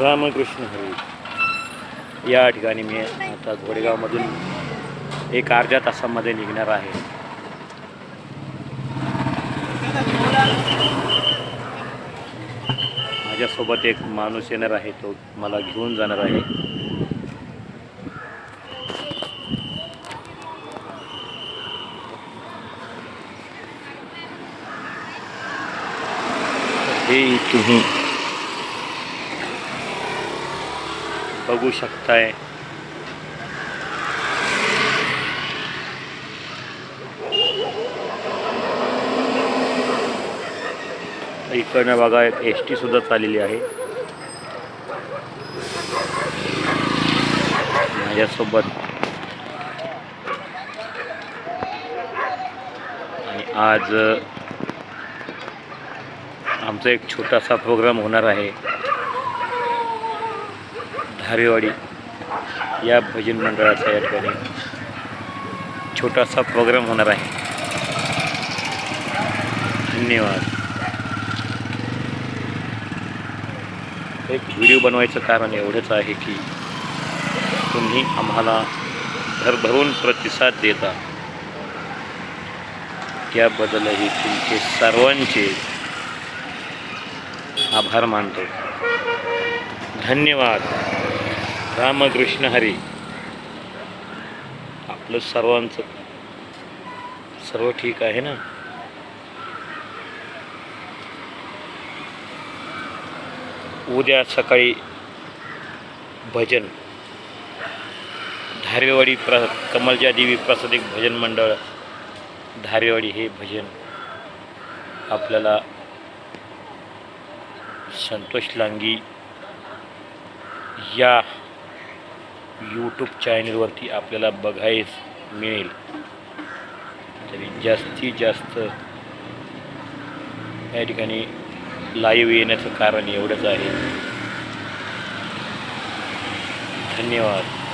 रामकृष्ण हरी. या ठिकाणी मी आता घोडेगावमधून एक अर्ध्या तासामध्ये निघणार आहे. माझ्यासोबत एक माणूस येणार आहे तो मला घेऊन जाणार आहे. हे तुम्ही बघू शकताय. इकडनं बघा एक एस टी सुद्धा चाललेली आहे. माझ्यासोबत. आणि आज आमचा एक छोटासा प्रोग्राम होणार आहे. धारेवाडी या भजन मंडळाचा या ठिकाणी छोटासा प्रोग्राम होणार आहे. धन्यवाद. एक व्हिडिओ बनवायचं कारण एवढंच आहे की तुम्ही आम्हाला भरभरून प्रतिसाद देता. त्याबद्दलही तुमचे सर्वांचे आभार मानतो. धन्यवाद. रामकृष्ण हरी आपलं सर्वांचं सर्व ठीक आहे ना? उद्या सकाळी भजन. धारेवाडी प्र कमलच्या देवी प्रसादिक भजन मंडळ. धारेवाडी हे भजन आपल्याला संतोष लांगी या यूट्यूब चॅनलवरती आपल्याला बघायस मिळेल. तरी जास्तीत जास्त या ठिकाणी लाईव्ह येण्याचं कारण एवढंच आहे. धन्यवाद.